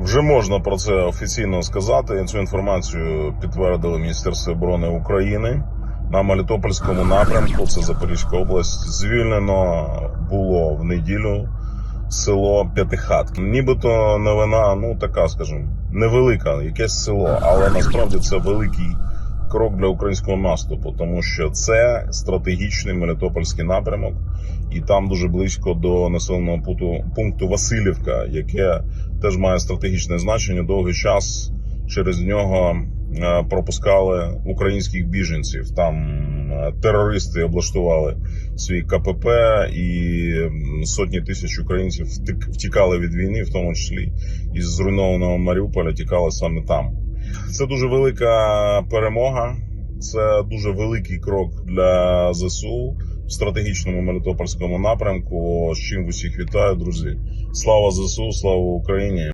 Вже можна про це офіційно сказати. Цю інформацію підтвердили Міністерство оборони України. На Мелітопольському напрямку, це Запорізька область, звільнено було в неділю село П'ятихатки. Нібито новина, ну така, скажімо, невелика, якесь село, але насправді це великий крок для українського наступу, тому що це стратегічний Мелітопольський напрямок, і там дуже близько до населеного пункту, пункту Васильівка, яке теж має стратегічне значення. Довгий час через нього е, пропускали українських біженців. Там е, терористи облаштували свій КПП, і сотні тисяч українців втік- втікали від війни, в тому числі із зруйнованого Маріуполя тікали саме там. Це дуже велика перемога. Це дуже великий крок для ЗСУ в стратегічному Мелітопольському напрямку. З чим усіх вітаю, друзі. Слава ЗСУ, слава Україні!